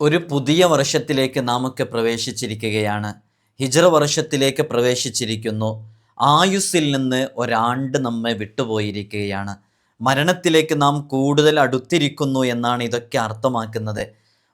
ഒരു പുതിയ വർഷത്തിലേക്ക് നാമൊക്കെ പ്രവേശിച്ചിരിക്കുകയാണ്. ഹിജറ വർഷത്തിലേക്ക് പ്രവേശിച്ചിരിക്കുന്നു. ആയുസ്സിൽ നിന്ന് ഒരാണ്ട് നമ്മെ വിട്ടുപോയിരിക്കുകയാണ്. മരണത്തിലേക്ക് നാം കൂടുതൽ അടുത്തിരിക്കുന്നു എന്നാണ് ഇതൊക്കെ അർത്ഥമാക്കുന്നത്.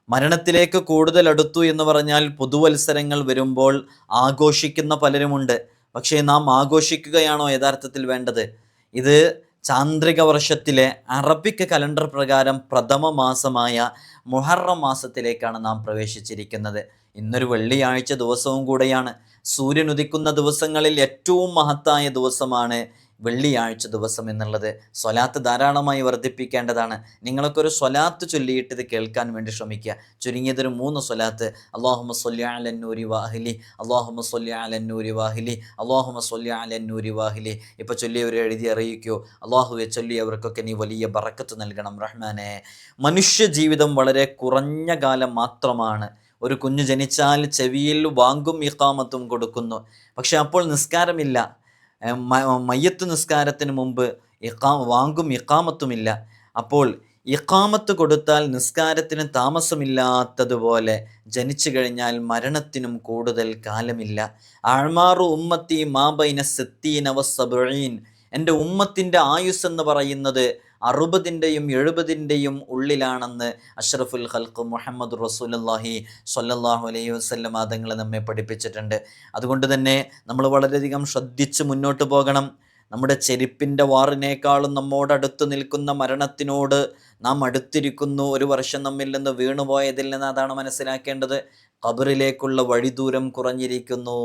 മരണത്തിലേക്ക് കൂടുതൽ അടുത്തു എന്ന് പറഞ്ഞാൽ പുതുവത്സരങ്ങൾ വരുമ്പോൾ ആഘോഷിക്കുന്ന പലരുമുണ്ട്. പക്ഷേ നാം ആഘോഷിക്കുകയാണോ യഥാർത്ഥത്തിൽ വേണ്ടത്? ഇത് ചാന്ദ്രിക വർഷത്തിലെ അറബിക് കലണ്ടർ പ്രകാരം പ്രഥമ മാസമായ മുഹറം മാസത്തിലേക്കാണ് നാം പ്രവേശിച്ചിരിക്കുന്നത്. ഇന്നൊരു വെള്ളിയാഴ്ച ദിവസവും കൂടെയാണ്. സൂര്യൻ ഉദിക്കുന്ന ദിവസങ്ങളിൽ ഏറ്റവും മഹത്തായ ദിവസമാണ് വെള്ളിയാഴ്ച ദിവസം എന്നുള്ളത് സ്വലാത്ത് ധാരാളമായി വർദ്ധിപ്പിക്കേണ്ടതാണ്. നിങ്ങളൊക്കെ ഒരു സ്വലാത്ത് ചൊല്ലിയിട്ട് ഇത് കേൾക്കാൻ വേണ്ടി ശ്രമിക്കുക. ചുരുങ്ങിയതൊരു മൂന്ന് സ്വലാത്ത്. അള്ളാഹുമ സൊല്യ അലന്നൂരി വാഹിലി അള്ളാഹുമ സൊല്യ അലന്നൂരി വാഹിലി അള്ളാഹുമ സൊല്യ അലന്നൂരി വാഹിലി ഇപ്പോൾ ചൊല്ലിയവരെ എഴുതി അറിയിക്കോ. അള്ളാഹുവെ ചൊല്ലിയവർക്കൊക്കെ നീ വലിയ ബറക്കത്ത് നൽകണം റഹ്മാനെ. മനുഷ്യ ജീവിതം വളരെ കുറഞ്ഞ കാലം മാത്രമാണ്. ഒരു കുഞ്ഞു ജനിച്ചാൽ ചെവിയിൽ വാങ്കും ഇക്കാമത്തും കൊടുക്കുന്നു. പക്ഷെ അപ്പോൾ നിസ്കാരമില്ല. മയ്യത്ത് നിസ്കാരത്തിന് മുമ്പ് ഇക്കാ വാങ്കും ഇക്കാമത്തുമില്ല അപ്പോൾ ഇക്കാമത്ത് കൊടുത്താൽ നിസ്കാരത്തിന് താമസമില്ലാത്തതുപോലെ ജനിച്ചു കഴിഞ്ഞാൽ മരണത്തിനും കൂടുതൽ കാലമില്ല. ആഴ്മാറു ഉമ്മത്തി മാബൈന സെത്തീനവ സബീൻ എന്റെ ഉമ്മത്തിന്റെ ആയുസ് എന്ന് പറയുന്നത് അറുപതിന്റെയും എഴുപതിന്റെയും ഉള്ളിലാണെന്ന് അഷ്റഫുൽ ഹൽക്ക് മുഹമ്മദ് റസൂലുള്ളാഹി സൊല്ലാഹു അലൈഹി വസ്ലം ആദങ്ങൾ നമ്മെ പഠിപ്പിച്ചിട്ടുണ്ട്. അതുകൊണ്ട് തന്നെ നമ്മൾ വളരെയധികം ശ്രദ്ധിച്ച് മുന്നോട്ട് പോകണം. നമ്മുടെ ചെരുപ്പിന്റെ വാറിനേക്കാളും നമ്മോടടുത്ത് നിൽക്കുന്ന മരണത്തിനോട് നാം അടുത്തിരിക്കുന്നു. ഒരു വർഷം നമ്മിൽ നിന്ന് വീണുപോയതിൽ നിന്ന് അതാണ് മനസ്സിലാക്കേണ്ടത്. ഖബറിലേക്കുള്ള വഴിദൂരം കുറഞ്ഞിരിക്കുന്നു.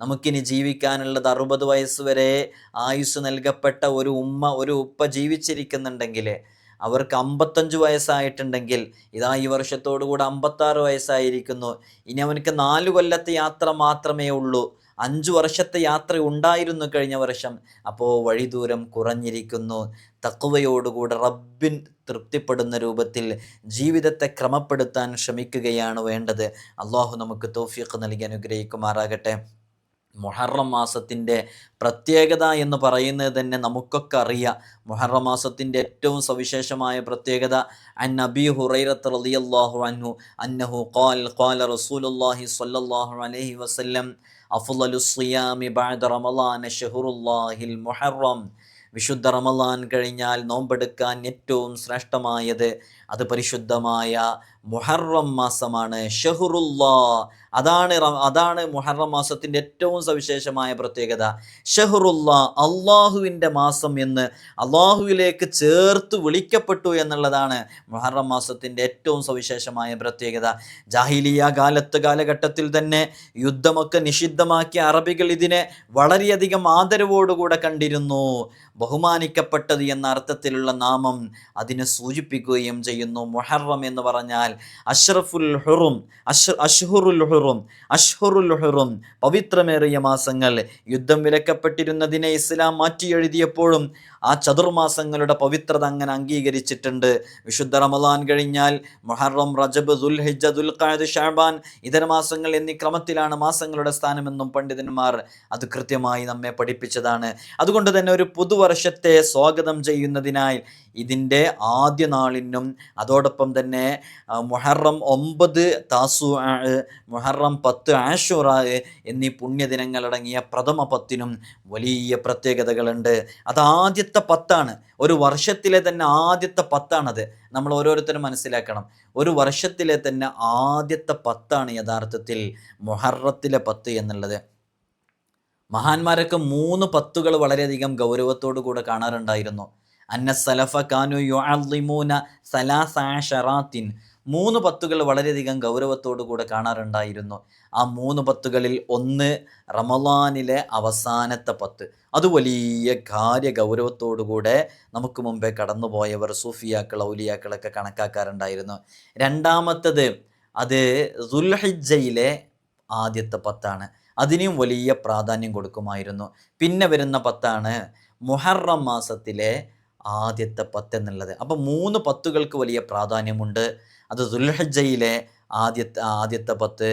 നമുക്കിനി ജീവിക്കാനുള്ളത് അറുപത് വയസ്സ് വരെ ആയുസ് നൽകപ്പെട്ട ഒരു ഉമ്മ ഒരു ഉപ്പ ജീവിച്ചിരിക്കുന്നുണ്ടെങ്കിൽ അവർക്ക് അമ്പത്തഞ്ച് വയസ്സായിട്ടുണ്ടെങ്കിൽ ഇതാ ഈ വർഷത്തോടുകൂടെ അമ്പത്താറ് വയസ്സായിരിക്കുന്നു. ഇനി അവനക്ക് നാല് കൊല്ലത്തെ യാത്ര മാത്രമേ ഉള്ളൂ. അഞ്ചു വർഷത്തെ യാത്ര ഉണ്ടായിരുന്നു കഴിഞ്ഞ വർഷം. അപ്പോൾ വഴിദൂരം കുറഞ്ഞിരിക്കുന്നു. തക്കുവയോടുകൂടെ റബ്ബിൻ തൃപ്തിപ്പെടുന്ന രൂപത്തിൽ ജീവിതത്തെ ക്രമപ്പെടുത്താൻ ശ്രമിക്കുകയാണ് വേണ്ടത്. അള്ളാഹു നമുക്ക് തോഫിയൊക്കെ നൽകി അനുഗ്രഹിക്കുമാറാകട്ടെ. മുഹറം മാസത്തിന്റെ പ്രത്യേകത എന്ന് പറയുന്നത് തന്നെ നമുക്കൊക്കെ അറിയാം. മുഹറം മാസത്തിന്റെ ഏറ്റവും സവിശേഷമായ പ്രത്യേകത അൻ നബി ഹുറൈറത്ത് റളിയല്ലാഹു അൻഹു അന്നഹു ഖാൽ ഖാല റസൂലുള്ളാഹി സ്വല്ലല്ലാഹു അലൈഹി വസല്ലം അഫ്ളലു സിയാമി ബഅദ റമളാന ഷഹറുല്ലാഹിൽ മുഹറം. വിശുദ്ധ റമളാൻ കഴിഞ്ഞാൽ നോമ്പെടുക്കാൻ ഏറ്റവും ശ്രേഷ്ഠമായത് അത് പരിശുദ്ധമായ മുഹറം മാസമാണ്. ഷഹറുല്ലാ. അതാണ് അതാണ് മുഹറം മാസത്തിന്റെ ഏറ്റവും സവിശേഷമായ പ്രത്യേകത. ഷഹുറുല്ലാ അള്ളാഹുവിന്റെ മാസം എന്ന് അള്ളാഹുവിലേക്ക് ചേർത്ത് വിളിക്കപ്പെട്ടു എന്നുള്ളതാണ് മുഹറം മാസത്തിന്റെ ഏറ്റവും സവിശേഷമായ പ്രത്യേകത. ജാഹിലിയ കാലത്ത് കാലഘട്ടത്തിൽ തന്നെ യുദ്ധമൊക്കെ നിഷിദ്ധമാക്കിയ അറബികൾ ഇതിനെ വളരെയധികം ആദരവോടുകൂടെ കണ്ടിരുന്നു. ബഹുമാനിക്കപ്പെട്ടത് എന്ന അർത്ഥത്തിലുള്ള നാമം അതിനെ സൂചിപ്പിക്കുകയും ചെയ്യുന്നു. മുഹറം എന്ന് പറഞ്ഞാൽ അഷ്റഫുൽ ഹുറും അഷ് അഷ്ഹുറുൽ ഹുറും അഷ്ഹുറുൽ ഹുറും. പവിത്രമേറിയ മാസങ്ങൾ യുദ്ധം വിലക്കപ്പെട്ടിരുന്നതിനെ ഇസ്ലാം മാറ്റി എഴുതിയപ്പോഴും ആ ചതുർമാസങ്ങളുടെ പവിത്രത അങ്ങനെ അംഗീകരിച്ചിട്ടുണ്ട്. വിശുദ്ധ റമദാൻ കഴിഞ്ഞാൽ മൊഹറം റജബ് ദുൽഹിജ ദുൽഖാദ് ഷാബാൻ ഇതര മാസങ്ങൾ എന്നീ ക്രമത്തിലാണ് മാസങ്ങളുടെ സ്ഥാനമെന്നും പണ്ഡിതന്മാർ അത് കൃത്യമായി നമ്മെ പഠിപ്പിച്ചതാണ്. അതുകൊണ്ട് തന്നെ ഒരു പുതുവർഷത്തെ സ്വാഗതം ചെയ്യുന്നതിനായി ഇതിന്റെ ആദ്യ നാളിനും അതോടൊപ്പം തന്നെ മുഹറം ഒമ്പത് താസു മുഹറം പത്ത് ആഷുറ എന്നീ പുണ്യദിനങ്ങളടങ്ങിയ പ്രഥമ പത്തിനും വലിയ പ്രത്യേകതകളുണ്ട്. അത് ആദ്യത്തെ പത്താണ്. ഒരു വർഷത്തിലെ തന്നെ ആദ്യത്തെ പത്താണത്. നമ്മൾ ഓരോരുത്തരും മനസ്സിലാക്കണം. ഒരു വർഷത്തിലെ തന്നെ ആദ്യത്തെ പത്താണ് യഥാർത്ഥത്തിൽ മൊഹറത്തിലെ പത്ത് എന്നുള്ളത്. മഹാന്മാരൊക്കെ മൂന്ന് പത്തുകൾ വളരെയധികം ഗൗരവത്തോടു കൂടെ കാണാറുണ്ടായിരുന്നു. അന്ന സലഫ കാനു യുഅല്ലിമൂന സലാസാഷറാത്തിൻ മൂന്ന് പത്തുകൾ വളരെയധികം ഗൗരവത്തോടു കൂടെ കാണാറുണ്ടായിരുന്നു. ആ മൂന്ന് പത്തുകളിൽ ഒന്ന് റമലാനിലെ അവസാനത്തെ പത്ത്. അത് വലിയ ഗൗരവത്തോടുകൂടെ നമുക്ക് മുമ്പേ കടന്നുപോയവർ സൂഫിയാക്കൾ ഔലിയാക്കളൊക്കെ കണക്കാക്കാറുണ്ടായിരുന്നു. രണ്ടാമത്തത് അത് ദുൽഹിജയിലെ ആദ്യത്തെ പത്താണ്. അതിനും വലിയ പ്രാധാന്യം കൊടുക്കുമായിരുന്നു. പിന്നെ വരുന്ന പത്താണ് മുഹറം മാസത്തിലെ ആദ്യത്തെ പത്ത് എന്നുള്ളത്. അപ്പം മൂന്ന് പത്തുകൾക്ക് വലിയ പ്രാധാന്യമുണ്ട്. അത് ദുൽഹജ്ജയിലെ ആദ്യത്തെ ആദ്യത്തെ പത്ത്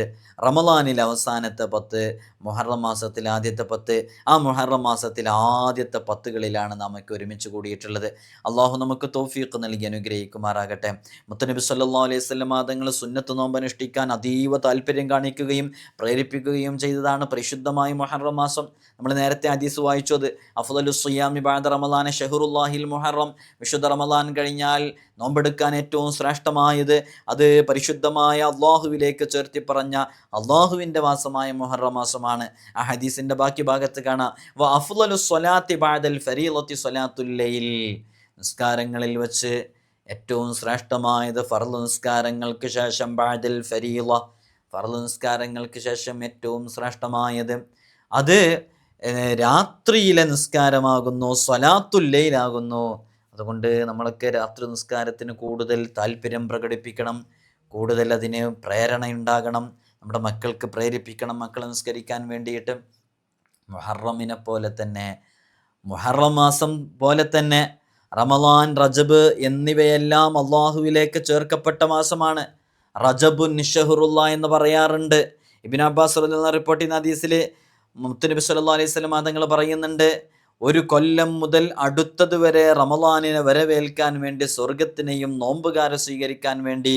റമലാനിൽ അവസാനത്തെ പത്ത് മുഹറം മാസത്തിൽ ആദ്യത്തെ പത്ത് ആ മുഹറം മാസത്തിൽ ആദ്യത്തെ പത്തുകളിലാണ് നമുക്ക് ഒരുമിച്ച് കൂടിയിട്ടുള്ളത്. അള്ളാഹു നമുക്ക് തോഫീക്ക് നൽകി അനുഗ്രഹിക്കുമാറാകട്ടെ. മുത്തനബി സല്ലാ അലൈഹി സ്വലം മാതങ്ങൾ സുന്നത്ത് നോമ്പ് അനുഷ്ഠിക്കാൻ അതീവ താല്പര്യം കാണിക്കുകയും പ്രേരിപ്പിക്കുകയും ചെയ്തതാണ് പരിശുദ്ധമായ മുഹറം മാസം. നമ്മൾ നേരത്തെ ഹദീസ് വായിച്ചത് അഫുദലു സുയാമി ബാദ റമലാൻ ഷെഹുറുല്ലാഹിൽ മുഹറം. വിശുദ്ധ റമലാൻ കഴിഞ്ഞാൽ നോമ്പെടുക്കാൻ ഏറ്റവും ശ്രേഷ്ഠമായത് അത് പരിശുദ്ധമായ അള്ളാഹുവിലേക്ക് ചേർത്തി പറഞ്ഞ അള്ളാഹുവിന്റെ മാസമായ മുഹറം മാസമാണ്. ആ ഹദീസിന്റെ ബാക്കി ഭാഗത്ത് കാണാം. അഫ്ദലു സ്വലാത്തി ബാദൽ ഫരീലത്തി സ്വലാത്തുല്ലയിൽ നിസ്കാരങ്ങളിൽ വെച്ച് ഏറ്റവും ശ്രേഷ്ഠമായത് ഫർദ് നിസ്കാരങ്ങൾക്ക് ശേഷം ബാദൽ ഫരീല. ഫർദ് നിസ്കാരങ്ങൾക്ക് ശേഷം ഏറ്റവും ശ്രേഷ്ഠമായത് അത് രാത്രിയിലെ നിസ്കാരമാകുന്നു സ്വലാത്തുല്ലയിലാകുന്നു അതുകൊണ്ട് നമ്മളൊക്കെ രാത്രി നിസ്കാരത്തിന് കൂടുതൽ താല്പര്യം പ്രകടിപ്പിക്കണം കൂടുതൽ അതിന് പ്രേരണയുണ്ടാകണം നമ്മുടെ മക്കൾക്ക് പ്രേരിപ്പിക്കണം മക്കളെ നിസ്കരിക്കാൻ വേണ്ടിയിട്ട്. മുഹറമിനെ പോലെ തന്നെ മുഹറം മാസം പോലെ തന്നെ റമലാൻ റജബ് എന്നിവയെല്ലാം അള്ളാഹുവിലേക്ക് ചേർക്കപ്പെട്ട മാസമാണ്. റജബുൻ നിഷഹുറുല്ല എന്ന് പറയാറുണ്ട്. ഇബിൻ അബ്ബാസ് റിപ്പോർട്ട് ചെയ്യുന്ന ഹദീസിൽ മുത്തുനബി സല്ലാ അലൈഹി വസല്ലം തങ്ങൾ പറയുന്നുണ്ട് ഒരു കൊല്ലം മുതൽ അടുത്തത് വരെ റമലാനിനെ വരവേൽക്കാൻ വേണ്ടി സ്വർഗത്തിനെയും നോമ്പുകാരെ സ്വീകരിക്കാൻ വേണ്ടി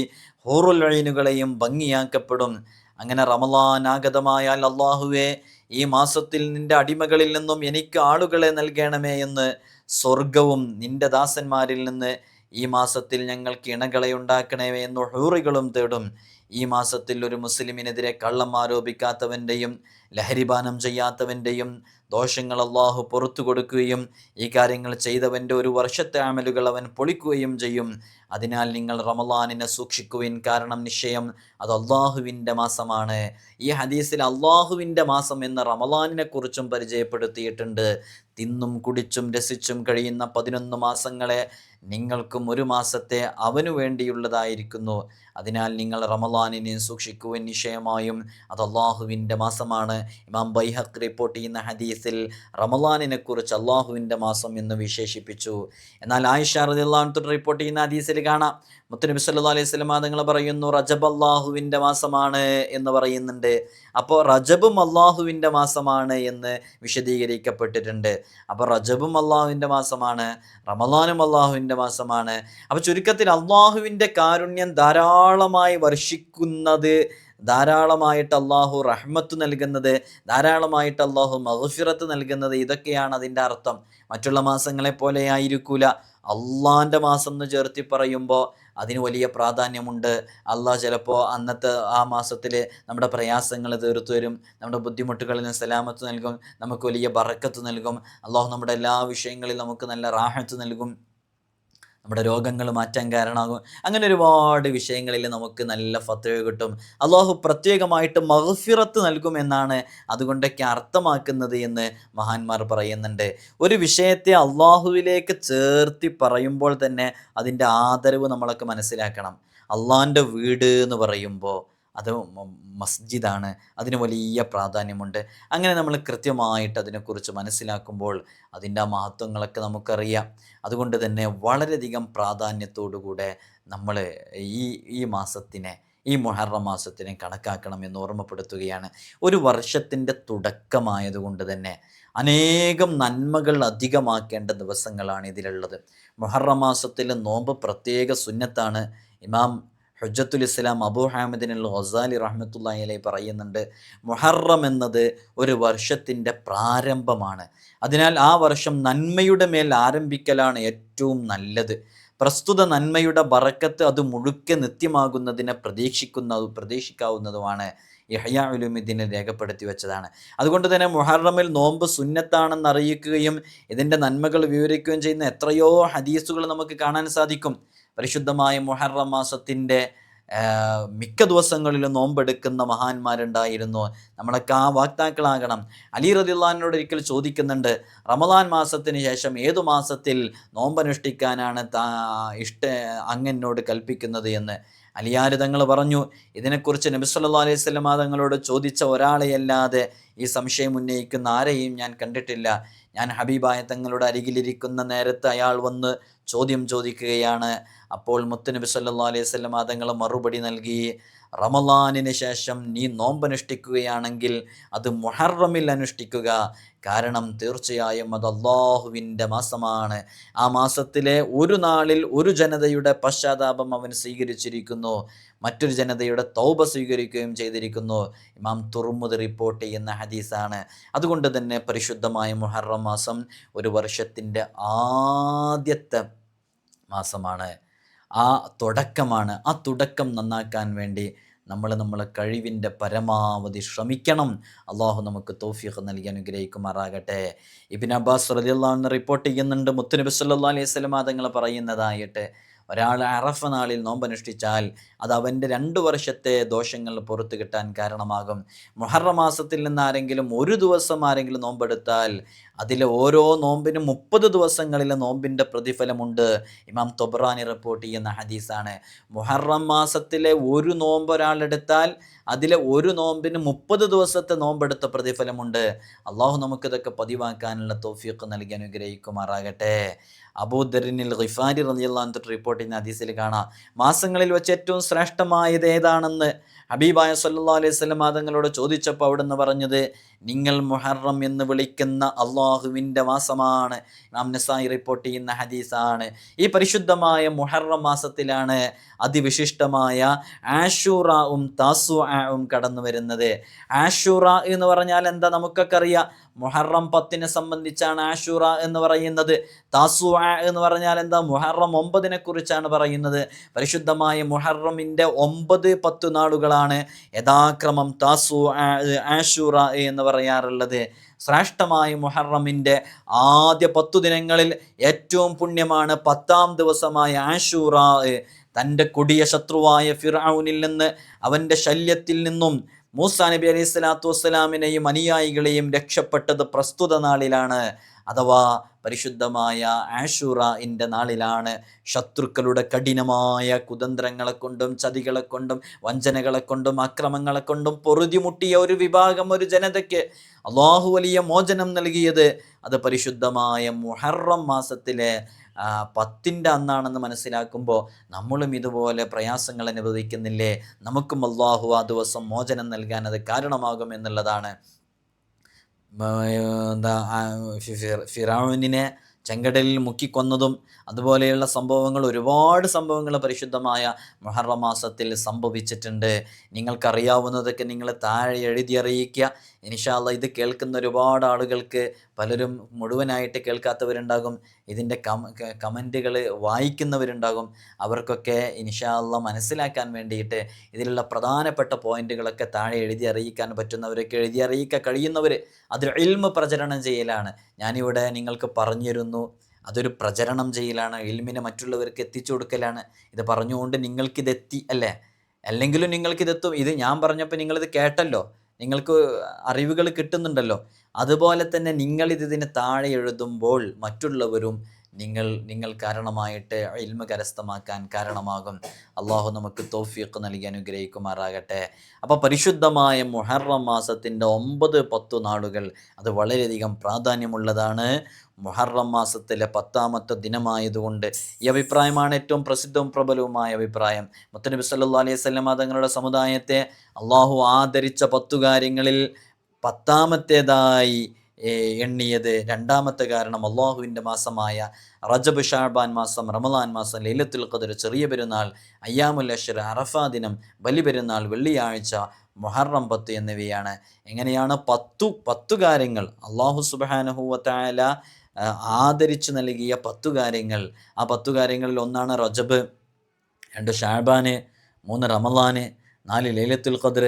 ഹൂറുൽ അഴിനുകളെയും ഭംഗിയാക്കപ്പെടും. അങ്ങനെ റമലാൻ ആഗതമായാൽ അള്ളാഹുവെ ഈ മാസത്തിൽ നിന്റെ അടിമകളിൽ നിന്നും എനിക്ക് ആളുകളെ നൽകണമേ എന്ന് സ്വർഗവും നിന്റെ ദാസന്മാരിൽ നിന്ന് ഈ മാസത്തിൽ ഞങ്ങൾക്ക് ഇണകളെ ഉണ്ടാക്കണമേ എന്ന് ഹൂറികളും തേടും. ഈ മാസത്തിൽ ഒരു മുസ്ലിമിനെതിരെ കള്ളം ആരോപിക്കാത്തവന്റെയും ലഹരിപാനം ചെയ്യാത്തവന്റെയും ദോഷങ്ങൾ അള്ളാഹു പുറത്തു കൊടുക്കുകയും ഈ കാര്യങ്ങൾ ചെയ്തവന്റെ ഒരു വർഷത്തെ അമലുകൾ അവൻ പൊളിക്കുകയും ചെയ്യും. അതിനാൽ നിങ്ങൾ റമലാനിനെ സൂക്ഷിക്കുവിൻ. കാരണം നിശ്ചയം അത് അള്ളാഹുവിന്റെ മാസമാണ്. ഈ ഹദീസിൽ അള്ളാഹുവിന്റെ മാസം എന്ന റമലാനിനെ കുറിച്ചും പരിചയപ്പെടുത്തിയിട്ടുണ്ട്. തിന്നും കുടിച്ചും രസിച്ചും കഴിയുന്ന പതിനൊന്ന് മാസങ്ങളെ നിങ്ങൾക്കും ഒരു മാസത്തെ അവനു വേണ്ടിയുള്ളതായിരിക്കുന്നു. അതിനാൽ നിങ്ങൾ റമലാനിനെ സൂക്ഷിക്കുവാൻ നിശ്ചയമായും അത് അള്ളാഹുവിന്റെ മാസമാണ്. ഇമാം ബൈഹഖ് റിപ്പോർട്ട് ചെയ്യുന്ന ഹദീസിൽ റമലാനിനെ കുറിച്ച് അള്ളാഹുവിന്റെ മാസം എന്ന് വിശേഷിപ്പിച്ചു. എന്നാൽ ആയിഷ റിപ്പോർട്ട് ചെയ്യുന്ന ഹദീസിൽ കാണാം. മുത്തനബി സല്ലു അലൈഹി വസല്ലം നിങ്ങൾ പറയുന്നു റജബ് അള്ളാഹുവിന്റെ മാസമാണ് എന്ന് പറയുന്നുണ്ട്. അപ്പോൾ റജബും അള്ളാഹുവിന്റെ മാസമാണ് എന്ന് വിശദീകരിക്കപ്പെട്ടിട്ടുണ്ട്. അപ്പോൾ റജബും അള്ളാഹുവിന്റെ മാസമാണ് റമദാനും അള്ളാഹുവിന്റെ മാസമാണ്. അപ്പോൾ ചുരുക്കത്തിൽ അള്ളാഹുവിന്റെ കാരുണ്യം ധാരാളമായി വർഷിക്കുന്നത് ധാരാളമായിട്ട് അള്ളാഹു റഹ്മത്ത് നൽകുന്നത് ധാരാളമായിട്ട് അള്ളാഹു മഹഫിറത്ത് നൽകുന്നത് ഇതൊക്കെയാണ് അതിന്റെ അർത്ഥം. മറ്റുള്ള മാസങ്ങളെ പോലെ ആയിരിക്കൂല. അള്ളാന്റെ മാസം എന്ന് ചേർത്തി പറയുമ്പോൾ അതിന് വലിയ പ്രാധാന്യമുണ്ട്. അള്ളാഹ് ചിലപ്പോൾ അന്നത്തെ ആ മാസത്തിൽ നമ്മുടെ പ്രയാസങ്ങൾ തീർത്തു തരും. നമ്മുടെ ബുദ്ധിമുട്ടുകളിൽ നിന്ന് സലാമത്ത് നൽകും. നമുക്ക് വലിയ ബറക്കത്ത് നൽകും. അള്ളാഹു നമ്മുടെ എല്ലാ വിഷയങ്ങളിലും നമുക്ക് നല്ല റാഹത്ത് നൽകും. നമ്മുടെ രോഗങ്ങൾ മാറ്റാൻ കാരണമാകും. അങ്ങനെ ഒരുപാട് വിഷയങ്ങളിൽ നമുക്ക് നല്ല ഫത്തവ് കിട്ടും. അള്ളാഹു പ്രത്യേകമായിട്ട് മഹഫിറത്ത് നൽകുമെന്നാണ് അതുകൊണ്ടൊക്കെ അർത്ഥമാക്കുന്നത് എന്ന് മഹാന്മാർ പറയുന്നുണ്ട്. ഒരു വിഷയത്തെ അള്ളാഹുവിലേക്ക് ചേർത്തി പറയുമ്പോൾ തന്നെ അതിന്റെ ആദരവ് നമ്മളൊക്കെ മനസ്സിലാക്കണം. അള്ളാഹിന്റെ വീട് എന്ന് പറയുമ്പോൾ അത് മസ്ജിദാണ്. അതിന് വലിയ പ്രാധാന്യമുണ്ട്. അങ്ങനെ നമ്മൾ കൃത്യമായിട്ട് അതിനെക്കുറിച്ച് മനസ്സിലാക്കുമ്പോൾ അതിന്റെ മഹത്വങ്ങളൊക്കെ നമുക്കറിയാം. അതുകൊണ്ട് തന്നെ വളരെയധികം പ്രാധാന്യത്തോടുകൂടെ നമ്മൾ ഈ ഈ മാസത്തിനെ ഈ മുഹറം മാസത്തിനെ കണക്കാക്കണം എന്ന് ഓർമ്മപ്പെടുത്തുകയാണ്. ഒരു വർഷത്തിന്റെ തുടക്കമായതുകൊണ്ട് തന്നെ അനേകം നന്മകൾ അധികമാക്കേണ്ട ദിവസങ്ങളാണ് ഇതിലുള്ളത്. മുഹറം മാസത്തിൽ നോമ്പ് പ്രത്യേക സുന്നത്താണ്. ഇമാം ഹുജ്ജത്തുൽ ഇസ്ലാം അബു ഹാമിദിൻ അൽ റഹ്മത്തുള്ളി അലൈ പറയുന്നുണ്ട് മുഹറം എന്നത് ഒരു വർഷത്തിന്റെ പ്രാരംഭമാണ്. അതിനാൽ ആ വർഷം നന്മയുടെ മേൽ ആരംഭിക്കലാണ് ഏറ്റവും നല്ലത്. പ്രസ്തുത നന്മയുടെ ബറക്കത്ത് അത് മുഴുക്കെ നിത്യമാകുന്നതിനെ പ്രതീക്ഷിക്കുന്ന പ്രതീക്ഷിക്കാവുന്നതുമാണ് ഇഹയാ രേഖപ്പെടുത്തി വെച്ചതാണ്. അതുകൊണ്ട് തന്നെ മുഹറമിൽ നോമ്പ് സുന്നത്താണെന്ന് അറിയിക്കുകയും ഇതിന്റെ നന്മകൾ വിവരിക്കുകയും ചെയ്യുന്ന എത്രയോ ഹദീസുകൾ നമുക്ക് കാണാൻ സാധിക്കും. പരിശുദ്ധമായ മുഹറം മാസത്തിന്റെ മിക്ക ദിവസങ്ങളിലും നോമ്പെടുക്കുന്ന മഹാന്മാരുണ്ടായിരുന്നു. നമ്മളൊക്കെ ആ വാക്താക്കളാകണം. അലി റദിള്ളാഹിനോട് ഒരിക്കൽ ചോദിക്കുന്നുണ്ട് റമദാൻ മാസത്തിന് ശേഷം ഏതു മാസത്തിൽ നോമ്പനുഷ്ഠിക്കാനാണ് താ ഇഷ്ട അങ്ങനോട് കൽപ്പിക്കുന്നത്? എന്ന്. അലിയാര് തങ്ങൾ പറഞ്ഞു ഇതിനെക്കുറിച്ച് നബിസ്വല്ലാ അലൈഹി സ്വലമാ തങ്ങളോട് ചോദിച്ച ഒരാളെയല്ലാതെ ഈ സംശയം ഉന്നയിക്കുന്ന ആരെയും ഞാൻ കണ്ടിട്ടില്ല. ഞാൻ ഹബീബായ തങ്ങളുടെ അരികിലിരിക്കുന്ന നേരത്ത് അയാൾ വന്ന് ചോദ്യം ചോദിക്കുകയാണ്. അപ്പോൾ മുത്തുനബി സല്ലാ അലൈഹി സ്വലം തങ്ങൾ മറുപടി നൽകി. റമലാനിന് ശേഷം നീ നോമ്പനുഷ്ഠിക്കുകയാണെങ്കിൽ അത് മുഹറമിൽ അനുഷ്ഠിക്കുക. കാരണം തീർച്ചയായും അത് അള്ളാഹുവിന്റെ മാസമാണ്. ആ മാസത്തിലെ ഒരു നാളിൽ ഒരു ജനതയുടെ പശ്ചാത്താപം അവൻ സ്വീകരിച്ചിരിക്കുന്നു. മറ്റൊരു ജനതയുടെ തൗബ സ്വീകരിക്കുകയും ചെയ്തിരിക്കുന്നു. ഇമാം തുറമുദ് റിപ്പോർട്ട് ചെയ്യുന്ന ഹദീസാണ്. അതുകൊണ്ട് തന്നെ പരിശുദ്ധമായ മുഹറം മാസം ഒരു വർഷത്തിന്റെ ആദ്യത്തെ മാസമാണ്. ആ തുടക്കമാണ്. ആ തുടക്കം നന്നാക്കാൻ വേണ്ടി നമ്മൾ നമ്മളെ കഴിവിന്റെ പരമാവധി ശ്രമിക്കണം. അള്ളാഹു നമുക്ക് തോഫിഖ് നൽകി അനുഗ്രഹിക്കുമാറാകട്ടെ. ഇബിൻ അബ്ബാസ് റതിയുള്ള റിപ്പോർട്ട് ചെയ്യുന്നുണ്ട്. മുത്തുനബി സല്ലാ അലൈഹി സ്വലം തങ്ങൾ പറയുന്നതായിട്ട്. ഒരാൾ അറഫ നാളിൽ നോമ്പനുഷ്ഠിച്ചാൽ അത് അവന്റെ രണ്ട് വർഷത്തെ ദോഷങ്ങൾ പുറത്തു കിട്ടാൻ കാരണമാകും. മുഹറ മാസത്തിൽ നിന്ന് ആരെങ്കിലും ഒരു ദിവസം ആരെങ്കിലും നോമ്പെടുത്താൽ അതിലെ ഓരോ നോമ്പിനും മുപ്പത് ദിവസങ്ങളിലെ നോമ്പിന്റെ പ്രതിഫലമുണ്ട്. ഇമാം തൊബ്രാനി റിപ്പോർട്ട് ചെയ്യുന്ന ഹദീസാണ്. മുഹറം മാസത്തിലെ ഒരു നോമ്പ് ഒരാളെടുത്താൽ അതിലെ ഒരു നോമ്പിന് മുപ്പത് ദിവസത്തെ നോമ്പെടുത്ത പ്രതിഫലമുണ്ട്. അള്ളാഹു നമുക്കിതൊക്കെ പതിവാക്കാനുള്ള തോഫിയൊക്കെ നൽകി അനുഗ്രഹിക്കുമാറാകട്ടെ. അബൂദറിനിൽ ഖിഫാരി റലിയല്ലാൻ റിപ്പോർട്ട് ചെയ്യുന്ന ഹദീസിൽ കാണാം. മാസങ്ങളിൽ വെച്ച് ഏറ്റവും ശ്രേഷ്ഠമായത് ഏതാണെന്ന് ഹബീബായ സല്ലാ അലൈഹി സ്വലം തങ്ങളോട് ചോദിച്ചപ്പോൾ അവിടുന്ന് പറഞ്ഞത് നിങ്ങൾ മുഹറം എന്ന് വിളിക്കുന്ന അള്ളാഹുവിന്റെ മാസമാണ്. നാം നസായി റിപ്പോർട്ട് ചെയ്യുന്ന ഹദീസാണ്. ഈ പരിശുദ്ധമായ മുഹറം മാസത്തിലാണ് അതിവിശിഷ്ടമായ ആഷൂറാവും താസുവും കടന്നു വരുന്നത്. ആഷൂറ എന്ന് പറഞ്ഞാൽ എന്താ നമുക്കൊക്കെ അറിയാം. മുഹറം പത്തിനെ സംബന്ധിച്ചാണ് ആഷൂറ എന്ന് പറയുന്നത്. താസു എന്ന് പറഞ്ഞാൽ എന്താ മുഹറം ഒമ്പതിനെ കുറിച്ചാണ് പറയുന്നത്. പരിശുദ്ധമായ മുഹറമിന്റെ ഒമ്പത് പത്ത് നാളുകളാണ് യഥാക്രമം താസു ആഷൂറ എന്ന് പറയാറുള്ളത്. ശ്രേഷ്ഠമായ മുഹറമിന്റെ ആദ്യ പത്തു ദിനങ്ങളിൽ ഏറ്റവും പുണ്യമാണ് പത്താം ദിവസമായ ആഷൂറ. തന്റെ കൊടിയ ശത്രുവായ ഫിറൌനിൽ നിന്ന് അവന്റെ ശല്യത്തിൽ നിന്നും മൂസാ നബി അലൈഹി സ്വലാത്തു വസ്സലാമിനെയും അനുയായികളെയും രക്ഷപ്പെട്ടത് പ്രസ്തുത നാളിലാണ്. അഥവാ പരിശുദ്ധമായ ആഷുറയിന്റെ നാളിലാണ് ശത്രുക്കളുടെ കഠിനമായ കുതന്ത്രങ്ങളെ കൊണ്ടും ചതികളെ കൊണ്ടും വഞ്ചനകളെ കൊണ്ടും അക്രമങ്ങളെ കൊണ്ടും പൊറുതിമുട്ടിയ ഒരു വിഭാഗം ഒരു ജനതയ്ക്ക് അള്ളാഹു വലിയ മോചനം നൽകിയത് അത് പരിശുദ്ധമായ മുഹറം മാസത്തിലെ പത്തിന്റെ അന്നാണെന്ന് മനസ്സിലാക്കുമ്പോൾ നമ്മളും ഇതുപോലെ പ്രയാസങ്ങൾ അനുഭവിക്കുന്നില്ലേ? നമുക്കും അള്ളാഹു ആ ദിവസം മോചനം നൽകാൻ അത് കാരണമാകും എന്നുള്ളതാണ് എന്താ ഫിറാവിനെ ചെങ്കടലിൽ മുക്കിക്കൊന്നതും അതുപോലെയുള്ള സംഭവങ്ങൾ ഒരുപാട് സംഭവങ്ങൾ പരിശുദ്ധമായ മഹർമാസത്തിൽ മാസത്തിൽ സംഭവിച്ചിട്ടുണ്ട്. നിങ്ങൾക്കറിയാവുന്നതൊക്കെ നിങ്ങൾ താഴെ എഴുതി അറിയിക്കുക. ഇനിഷാല്ല ഇത് കേൾക്കുന്ന ഒരുപാട് ആളുകൾക്ക് പലരും മുഴുവനായിട്ട് കേൾക്കാത്തവരുണ്ടാകും. ഇതിന്റെ കം കമന്റുകൾ വായിക്കുന്നവരുണ്ടാകും. അവർക്കൊക്കെ ഇനിഷാല്ല മനസ്സിലാക്കാൻ വേണ്ടിയിട്ട് ഇതിലുള്ള പ്രധാനപ്പെട്ട പോയിന്റുകളൊക്കെ താഴെ എഴുതി അറിയിക്കാൻ പറ്റുന്നവരൊക്കെ എഴുതി അറിയിക്കാൻ കഴിയുന്നവർ അത് ഇൽമ പ്രചരണം ചെയ്യലാണ്. ഞാനിവിടെ നിങ്ങൾക്ക് പറഞ്ഞിരുന്നു അതൊരു പ്രചരണം ചെയ്യലാണ് ഇൽമിനെ മറ്റുള്ളവർക്ക് എത്തിച്ചു കൊടുക്കലാണ്. ഇത് പറഞ്ഞുകൊണ്ട് നിങ്ങൾക്കിതെത്തി അല്ലേ? അല്ലെങ്കിലും നിങ്ങൾക്കിതെത്തും. ഇത് ഞാൻ പറഞ്ഞപ്പോൾ നിങ്ങളിത് കേട്ടല്ലോ. നിങ്ങൾക്ക് അറിവുകൾ കിട്ടുന്നുണ്ടല്ലോ. അതുപോലെ തന്നെ നിങ്ങളിതിന് താഴെ എഴുതുമ്പോൾ മറ്റുള്ളവരും നിങ്ങൾ നിങ്ങൾ കാരണമായിട്ട് ഇൽമ കരസ്ഥമാക്കാൻ കാരണമാകും. അള്ളാഹു നമുക്ക് തോഫിയൊക്കെ നൽകി അനുഗ്രഹിക്കുമാറാകട്ടെ. അപ്പോൾ പരിശുദ്ധമായ മുഹറം മാസത്തിന്റെ ഒമ്പത് പത്തു നാളുകൾ അത് വളരെയധികം പ്രാധാന്യമുള്ളതാണ്. മുഹറം മാസത്തിലെ പത്താമത്തെ ദിനമായതുകൊണ്ട് ഈ അഭിപ്രായമാണ് ഏറ്റവും പ്രസിദ്ധവും പ്രബലവുമായ അഭിപ്രായം. മുത്തനബി സല്ലാ അലൈഹി സ്വല്ലാം തങ്ങളുടെ സമുദായത്തെ അള്ളാഹു ആദരിച്ച പത്തു കാര്യങ്ങളിൽ പത്താമത്തേതായി എണ്ണിയത്. രണ്ടാമത്തെ കാരണം അള്ളാഹുവിന്റെ മാസമായ റജബ് ഷാബാൻ മാസം റമലാൻ മാസം ലൈലത്തുൽ ഖദർ ചെറിയ പെരുന്നാൾ അയ്യാമുൽ അഷർ അറഫാ ദിനം ബലി പെരുന്നാൾ വെള്ളിയാഴ്ച മൊഹറം പത്ത് എന്നിവയാണ്. എങ്ങനെയാണ് പത്തു പത്തു കാര്യങ്ങൾ അള്ളാഹു സുബാനഹുവത്തായ ആദരിച്ചു നൽകിയ പത്തു കാര്യങ്ങൾ. ആ പത്തു കാര്യങ്ങളിൽ ഒന്നാണ് റജബ് രണ്ട് ഷാബാന് മൂന്ന് റമലാന് നാല് ലൈലത്തുൽ ഖദർ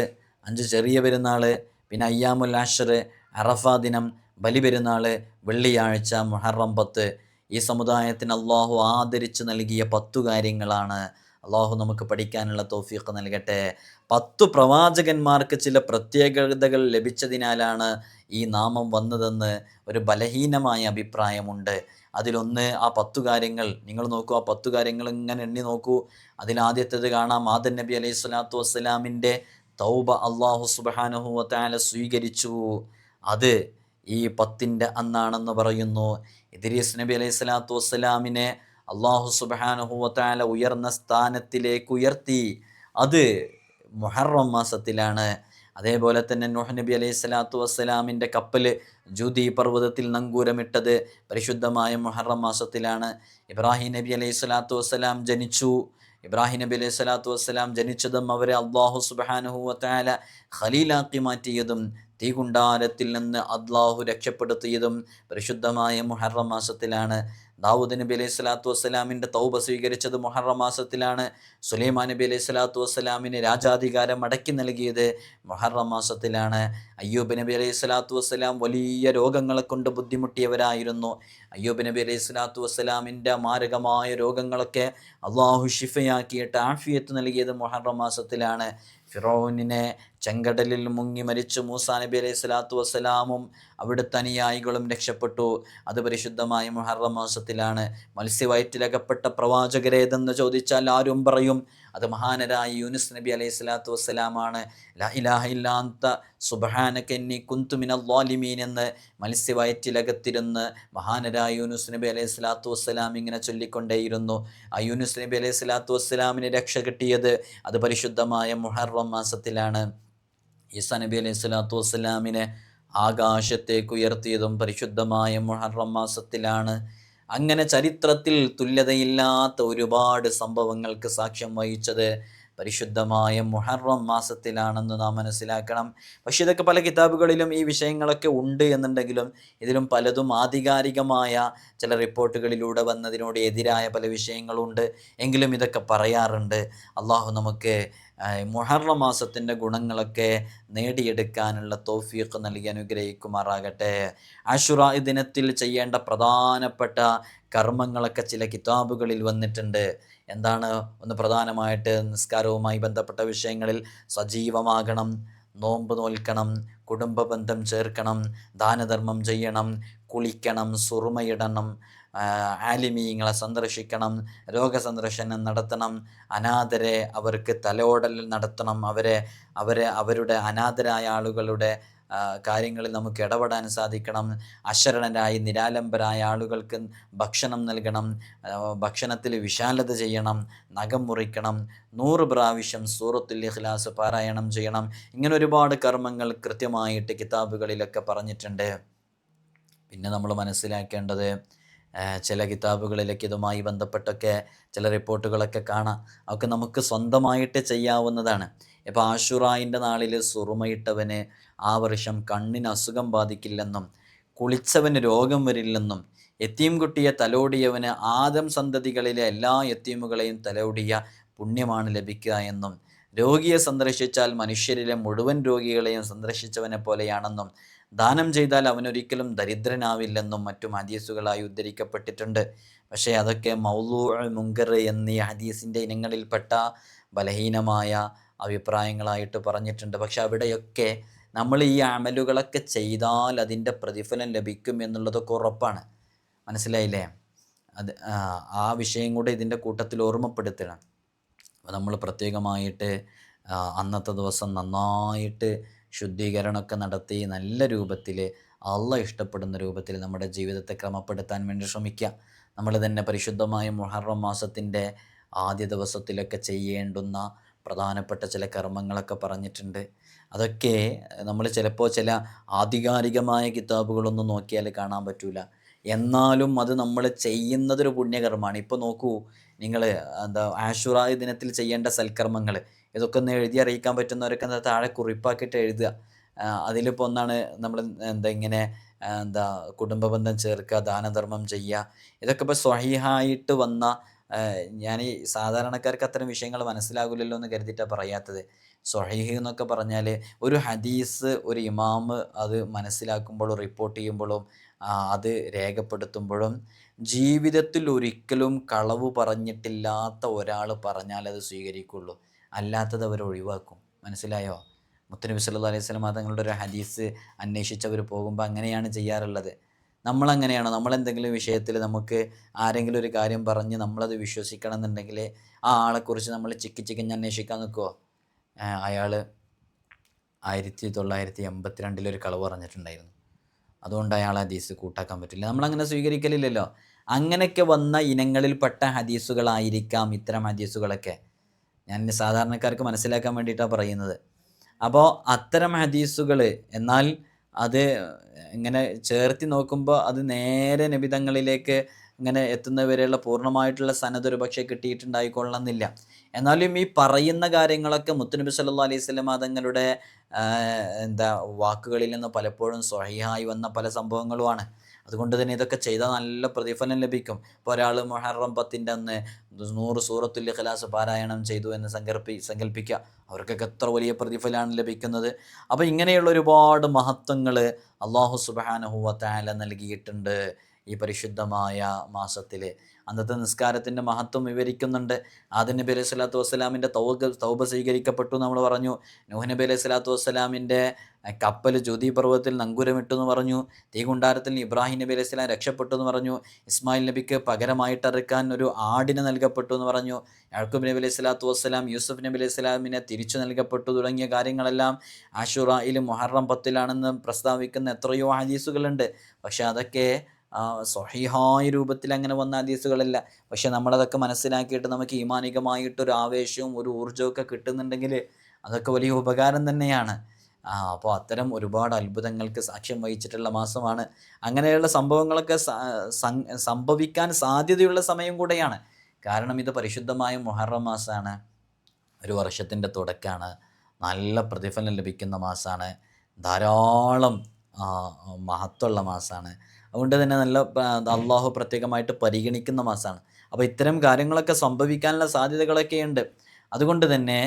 അഞ്ച് ചെറിയ പെരുന്നാൾ പിന്നെ അയ്യാമുൽ ആഷർ അറഫ ദിനം ബലിപെരുന്നാൾ വെള്ളിയാഴ്ച മുഹറം പത്ത്. ഈ സമുദായത്തിന് അള്ളാഹു ആദരിച്ചു നൽകിയ പത്തു കാര്യങ്ങളാണ്. അള്ളാഹു നമുക്ക് പഠിക്കാനുള്ള തോഫീഖ് നൽകട്ടെ. പത്തു പ്രവാചകന്മാർക്ക് ചില പ്രത്യേകതകൾ ലഭിച്ചതിനാലാണ് ഈ നാമം വന്നതെന്ന് ഒരു ബലഹീനമായ അഭിപ്രായമുണ്ട്. അതിലൊന്ന് ആ പത്തു കാര്യങ്ങൾ. നിങ്ങൾ നോക്കൂ ആ പത്തു കാര്യങ്ങൾ ഇങ്ങനെ എണ്ണി നോക്കൂ. അതിലാദ്യത്തേത് കാണാം ആദൻ നബി അലൈഹി സ്വലാത്തു വസ്സലാമിന്റെ തൗബ അള്ളാഹു സുബാനഹു വത്താല സ്വീകരിച്ചു. അത് ഈ പത്തിന്റെ അന്നാണെന്ന് പറയുന്നു. ഇദ്രീസ് നബി അലൈഹി സ്വലാത്തു വസ്സലാമിനെ അള്ളാഹു സുബാനുഹുവത്താല ഉയർന്ന സ്ഥാനത്തിലേക്ക് ഉയർത്തി. അത് മുഹറം മാസത്തിലാണ്. അതേപോലെ തന്നെ നൂഹ് നബി അലൈഹി സ്വലാത്തു വസ്സലാമിന്റെ കപ്പൽ ജൂതി പർവതത്തിൽ നങ്കൂരമിട്ടത് പരിശുദ്ധമായ മുഹറം മാസത്തിലാണ്. ഇബ്രാഹിം നബി അലൈഹി സ്വലാത്തു വസ്സലാം ജനിച്ചു. ഇബ്രാഹിം നബി അലൈഹി സ്വലാത്തു വസ്സലാം ജനിച്ചതും അവരെ അള്ളാഹു സുബാനുഹുവത്താല ഖലീലാക്കി മാറ്റിയതും തീകുണ്ടാരത്തിൽ നിന്ന് അള്ളാഹു രക്ഷപ്പെടുത്തിയതും പരിശുദ്ധമായ മുഹറം മാസത്തിലാണ്. ദാവൂദ് നബി അലൈഹി സ്വലാത്തു വസ്സലാമിന്റെ തൗബ സ്വീകരിച്ചത് മുഹറം മാസത്തിലാണ്. സുലൈമാൻ നബി അലൈഹി സ്വലാത്തു വസ്സലാമിന് രാജാധികാരം മടക്കി നൽകിയത് മുഹറം മാസത്തിലാണ്. അയ്യൂബ് നബി അലൈഹി സ്വലാത്തു വസ്സലാം വലിയ രോഗങ്ങളെ കൊണ്ട് ബുദ്ധിമുട്ടിയവരായിരുന്നു. അയ്യൂബ് നബി അലൈഹി സ്വലാത്തു വസ്സലാമിന്റെ മാരകമായ രോഗങ്ങളൊക്കെ അള്ളാഹു ഷിഫയാക്കിയിട്ട് ആഫിയത്ത് നൽകിയത് മുഹറം മാസത്തിലാണ്. ഫിറോനിനെ ചെങ്കടലിൽ മുങ്ങി മരിച്ചു മൂസാ നബി അലൈഹി സ്വലാത്തു വസ്സലാമും അവിടുത്തെ അനുയായികളും രക്ഷപ്പെട്ടു. അത് പരിശുദ്ധമായ മുഹറം മാസത്തിലാണ്. മത്സ്യവയറ്റിലകപ്പെട്ട പ്രവാചകരേതെന്ന് ചോദിച്ചാൽ ആരും പറയും അത് മഹാനരായ യൂനുസ് നബി അലൈഹി സ്വലാത്തു വസ്സലാമാണ്. ലാ ഇലാഹ ഇല്ലാന്ത സുബഹാനക്കെന്നി കുന്തുമിന ലാലിമീൻ എന്ന് മത്സ്യവയറ്റിലകത്തിരുന്ന് മഹാനരായ യൂനുസ് നബി അലൈഹി സ്വലാത്തു വസ്സലാം ഇങ്ങനെ ചൊല്ലിക്കൊണ്ടേയിരുന്നു. ആ യൂനുസ് നബി അലൈഹി സ്വലാത്തു വസ്സലാമിന് രക്ഷ കിട്ടിയത് അത് പരിശുദ്ധമായ മുഹറം മാസത്തിലാണ്. ഈസാ നബി അലൈഹി സ്വലാത്തു വസ്സലാമിനെ ആകാശത്തേക്ക് ഉയർത്തിയതും പരിശുദ്ധമായ മുഹറം മാസത്തിലാണ്. അങ്ങനെ ചരിത്രത്തിൽ തുല്യതയില്ലാത്ത ഒരുപാട് സംഭവങ്ങൾക്ക് സാക്ഷ്യം വഹിച്ചത് പരിശുദ്ധമായ മുഹറം മാസത്തിലാണെന്ന് നാം മനസ്സിലാക്കണം. പക്ഷേ ഇതൊക്കെ പല കിതാബുകളിലും ഈ വിഷയങ്ങളൊക്കെ ഉണ്ട് എന്നുണ്ടെങ്കിലും ഇതിലും പലതും ആധികാരികമായ ചില റിപ്പോർട്ടുകളിലൂടെ വന്നതിനോട് എതിരായ പല വിഷയങ്ങളുണ്ട്. എങ്കിലും ഇതൊക്കെ പറയാറുണ്ട്. അള്ളാഹു നമുക്ക് മുഹറം മാസത്തിന്റെ ഗുണങ്ങളൊക്കെ നേടിയെടുക്കാനുള്ള തോഫിയൊക്കെ നൽകി അനുഗ്രഹിക്കുമാറാകട്ടെ. അഷുറ ദിനത്തിൽ ചെയ്യേണ്ട പ്രധാനപ്പെട്ട കർമ്മങ്ങളൊക്കെ ചില കിതാബുകളിൽ വന്നിട്ടുണ്ട്. എന്താണ്? ഒന്ന് പ്രധാനമായിട്ട് നിസ്കാരവുമായി ബന്ധപ്പെട്ട വിഷയങ്ങളിൽ സജീവമാകണം നോമ്പ് നോൽക്കണം കുടുംബ ബന്ധം ചേർക്കണം ദാനധർമ്മം ചെയ്യണം കുളിക്കണം സുറുമയിടണം ആലിമീങ്ങളെ സന്ദർശിക്കണം രോഗസന്ദർശനം നടത്തണം അനാഥരെ അവർക്ക് തലോടൽ നടത്തണം അവരെ അവരെ അവരുടെ അനാഥരായ ആളുകളുടെ കാര്യങ്ങളിൽ നമുക്ക് ഇടപെടാൻ സാധിക്കണം അശരണരായി നിരാലംബരായ ആളുകൾക്ക് ഭക്ഷണം നൽകണം ഭക്ഷണത്തിൽ വിശാലത ചെയ്യണം നഖം മുറിക്കണം നൂറ് പ്രാവശ്യം സൂറത്തുൽ ഇഖ്ലാസ് പാരായണം ചെയ്യണം ഇങ്ങനെ ഒരുപാട് കർമ്മങ്ങൾ കൃത്യമായിട്ട് കിതാബുകളിലൊക്കെ പറഞ്ഞിട്ടുണ്ട്. പിന്നെ നമ്മൾ മനസ്സിലാക്കേണ്ടത് ചില കിതാബുകളിലൊക്കെ ഇതുമായി ബന്ധപ്പെട്ടൊക്കെ ചില റിപ്പോർട്ടുകളൊക്കെ കാണാം. അതൊക്കെ നമുക്ക് സ്വന്തമായിട്ട് ചെയ്യാവുന്നതാണ്. ഇപ്പോൾ ആഷുറായിന്റെ നാളിൽ സുറുമയിട്ടവന് ആ വർഷം കണ്ണിന് അസുഖം ബാധിക്കില്ലെന്നും കുളിച്ചവന് രോഗം വരില്ലെന്നും എത്തീം കുട്ടിയെ തലോടിയവന് ആദം സന്തതികളിലെ എല്ലാ എത്തീമുകളെയും തലോടിയ പുണ്യമാണ് ലഭിക്കുക എന്നും രോഗിയെ സന്ദർശിച്ചാൽ മനുഷ്യരിലെ മുഴുവൻ രോഗികളെയും സന്ദർശിച്ചവനെ പോലെയാണെന്നും ദാനം ചെയ്താൽ അവനൊരിക്കലും ദരിദ്രനാവില്ലെന്നും മറ്റും ഹദീസുകളായി ഉദ്ധരിക്കപ്പെട്ടിട്ടുണ്ട്. പക്ഷേ അതൊക്കെ മൗലൂ മുങ്കർ എന്നീ ഹദീസിന്റെ ഇനങ്ങളിൽപ്പെട്ട ബലഹീനമായ അഭിപ്രായങ്ങളായിട്ട് പറഞ്ഞിട്ടുണ്ട്. പക്ഷെ അവിടെയൊക്കെ നമ്മൾ ഈ അമലുകളൊക്കെ ചെയ്താൽ അതിന്റെ പ്രതിഫലം ലഭിക്കും എന്നുള്ളതൊക്കെ ഉറപ്പാണ്. മനസ്സിലായില്ലേ? അത് ആ വിഷയം കൂടെ ഇതിന്റെ കൂട്ടത്തിൽ ഓർമ്മപ്പെടുത്തണം. അപ്പോൾ നമ്മൾ പ്രത്യേകമായിട്ട് അന്നത്തെ ദിവസം നന്നായിട്ട് ശുദ്ധീകരണമൊക്കെ നടത്തി നല്ല രൂപത്തിൽ അള്ള ഇഷ്ടപ്പെടുന്ന രൂപത്തിൽ നമ്മുടെ ജീവിതത്തെ ക്രമപ്പെടുത്താൻ വേണ്ടി ശ്രമിക്കുക നമ്മൾ തന്നെ പരിശുദ്ധമായ മുഹറം മാസത്തിന്റെ ആദ്യ ദിവസത്തിലൊക്കെ ചെയ്യേണ്ടുന്ന പ്രധാനപ്പെട്ട ചില കർമ്മങ്ങളൊക്കെ പറഞ്ഞിട്ടുണ്ട്. അതൊക്കെ നമ്മൾ ചിലപ്പോൾ ചില ആധികാരികമായ കിതാബുകളൊന്നും നോക്കിയാൽ കാണാൻ പറ്റൂല. എന്നാലും അത് നമ്മൾ ചെയ്യുന്നതൊരു പുണ്യകർമ്മമാണ്. ഇപ്പോൾ നോക്കൂ നിങ്ങൾ എന്താ ആഷുറായ ദിനത്തിൽ ചെയ്യേണ്ട സൽക്കർമ്മങ്ങൾ ഇതൊക്കെ ഒന്ന് എഴുതി അറിയിക്കാൻ പറ്റുന്നവരൊക്കെ എന്താ താഴെ കുറിപ്പാക്കിയിട്ട് എഴുതുക. അതിലിപ്പോൾ ഒന്നാണ് നമ്മൾ എന്താ ഇങ്ങനെ എന്താ കുടുംബ ബന്ധം ചേർക്കുക ദാനധർമ്മം ചെയ്യുക. ഇതൊക്കെ ഇപ്പോൾ സ്വഹിഹായിട്ട് വന്ന ഞാൻ ഈ സാധാരണക്കാർക്ക് അത്തരം വിഷയങ്ങൾ മനസ്സിലാകില്ലല്ലോ എന്ന് കരുതിയിട്ടാണ് പറയാത്തത്. സ്വഹീഹ് എന്നൊക്കെ പറഞ്ഞാൽ ഒരു ഹദീസ് ഒരു ഇമാമ് അത് മനസ്സിലാക്കുമ്പോഴും റിപ്പോർട്ട് ചെയ്യുമ്പോഴും അത് രേഖപ്പെടുത്തുമ്പോഴും ജീവിതത്തിൽ ഒരിക്കലും കളവ് പറഞ്ഞിട്ടില്ലാത്ത ഒരാൾ പറഞ്ഞാൽ അത് സ്വീകരിക്കുള്ളൂ. അല്ലാത്തത് അവർ ഒഴിവാക്കും. മനസ്സിലായോ? മുത്തനബി സല്ലു അലൈഹി സ്വലം തങ്ങളുടെ ഒരു ഹദീസ് അന്വേഷിച്ചവർ പോകുമ്പോൾ അങ്ങനെയാണ് ചെയ്യാറുള്ളത്. നമ്മളങ്ങനെയാണോ? നമ്മളെന്തെങ്കിലും വിഷയത്തിൽ നമുക്ക് ആരെങ്കിലും ഒരു കാര്യം പറഞ്ഞ് നമ്മളത് വിശ്വസിക്കണം എന്നുണ്ടെങ്കിൽ ആ ആളെക്കുറിച്ച് നമ്മൾ ചിക്കി ചിക്കഞ്ഞ് അന്വേഷിക്കാൻ നിൽക്കുമോ അയാൾ ആയിരത്തി തൊള്ളായിരത്തി എൺപത്തിരണ്ടിലൊരു കളവ് പറഞ്ഞിട്ടുണ്ടായിരുന്നു. അതുകൊണ്ട് അയാൾ ഹദീസ് കൂട്ടാക്കാൻ പറ്റില്ല. നമ്മളങ്ങനെ സ്വീകരിക്കലില്ലല്ലോ. അങ്ങനെയൊക്കെ വന്ന ഇനങ്ങളിൽപ്പെട്ട ഹദീസുകളായിരിക്കാം ഇത്തരം ഹദീസുകളൊക്കെ. ഞാൻ സാധാരണക്കാർക്ക് മനസ്സിലാക്കാൻ വേണ്ടിയിട്ടാണ് പറയുന്നത്. അപ്പോൾ അത്തരം ഹദീസുകൾ എന്നാൽ അത് ഇങ്ങനെ ചേർത്തി നോക്കുമ്പോൾ അത് നേരെ നിബിതങ്ങളിലേക്ക് ഇങ്ങനെ എത്തുന്നവരെയുള്ള പൂർണമായിട്ടുള്ള സനത് ഒരു പക്ഷേ കിട്ടിയിട്ടുണ്ടായിക്കൊള്ളണമെന്നില്ല. എന്നാലും ഈ പറയുന്ന കാര്യങ്ങളൊക്കെ മുത്തുനബി സല്ലാ അലൈഹി സ്വലം തങ്ങളുടെ എന്താ വാക്കുകളിൽ നിന്ന് പലപ്പോഴും സ്വഹിയായി വന്ന പല സംഭവങ്ങളുമാണ്. അതുകൊണ്ട് തന്നെ ഇതൊക്കെ ചെയ്താൽ നല്ല പ്രതിഫലം ലഭിക്കും. ഇപ്പോൾ ഒരാൾ മൊഹറം പത്തിന്റെ അന്ന് നൂറ് സൂറത്തുൽ ഖലാസ് പാരായണം ചെയ്തു എന്ന് സങ്കല്പി സങ്കല്പിക്കുക അവർക്കൊക്കെ എത്ര വലിയ പ്രതിഫലമാണ് ലഭിക്കുന്നത്. അപ്പോൾ ഇങ്ങനെയുള്ള ഒരുപാട് മഹത്വങ്ങൾ അള്ളാഹു സുബാനഹുവ താല നൽകിയിട്ടുണ്ട് ഈ പരിശുദ്ധമായ മാസത്തിൽ അന്നത്തെ നിസ്കാരത്തിന്റെ മഹത്വം വിവരിക്കുന്നുണ്ട്. ആദ്യ നബി അലൈഹി സ്വലാത്തു വസ്സലാമിന്റെ തൗബ തൗബ സ്വീകരിക്കപ്പെട്ടു നമ്മൾ പറഞ്ഞു. നൂഹ് നബി അലൈഹി സ്വലാത്തു വസ്സലാമിന്റെ കപ്പൽ ജ്യോതി പർവതത്തിൽ നങ്കൂരമിട്ടു എന്ന് പറഞ്ഞു. തീകുണ്ടാരത്തിൽ ഇബ്രാഹിം നബി അലൈഹി സ്വലാം രക്ഷപ്പെട്ടു എന്ന് പറഞ്ഞു. ഇസ്മായിൽ നബിക്ക് പകരമായിട്ട് അറുക്കാൻ ഒരു ആടിനെ നൽകപ്പെട്ടു എന്ന് പറഞ്ഞു. യാക്കൂബ് നബി അലൈഹി സ്വലാത്തു വസ്സലാം യൂസുഫ് നബി അലൈഹി സ്വലാമിനെ തിരിച്ചു നൽകപ്പെട്ടു തുടങ്ങിയ കാര്യങ്ങളെല്ലാം ആഷുറയിൽ മുഹറം പത്തിലാണെന്ന് പ്രസ്താവിക്കുന്ന എത്രയോ ഹദീസുകളുണ്ട്. പക്ഷെ അതൊക്കെ സ്വഹിഹായ രൂപത്തിൽ അങ്ങനെ വന്ന ഹദീസുകളല്ല. പക്ഷെ നമ്മളതൊക്കെ മനസ്സിലാക്കിയിട്ട് നമുക്ക് ഈമാനികമായിട്ടൊരു ആവേശവും ഒരു ഊർജവും ഒക്കെ കിട്ടുന്നുണ്ടെങ്കിൽ അതൊക്കെ വലിയ ഉപകാരം തന്നെയാണ്. അപ്പോൾ അത്തരം ഒരുപാട് അത്ഭുതങ്ങൾക്ക് സാക്ഷ്യം വഹിച്ചിട്ടുള്ള മാസമാണ്. അങ്ങനെയുള്ള സംഭവങ്ങളൊക്കെ സംഭവിക്കാൻ സാധ്യതയുള്ള സമയം കൂടെയാണ്. കാരണം ഇത് പരിശുദ്ധമായ മുഹറം മാസമാണ് ഒരു വർഷത്തിന്റെ തുടക്കമാണ് നല്ല പ്രതിഫലം ലഭിക്കുന്ന മാസമാണ് ധാരാളം മഹത്വമുള്ള മാസമാണ് അതുകൊണ്ട് തന്നെ നല്ല അള്ളാഹു പ്രത്യേകമായിട്ട് പരിഗണിക്കുന്ന മാസമാണ് അപ്പോൾ ഇത്തരം കാര്യങ്ങളൊക്കെ സംഭവിക്കാനുള്ള സാധ്യതകളൊക്കെ ഉണ്ട് അതുകൊണ്ട് തന്നെ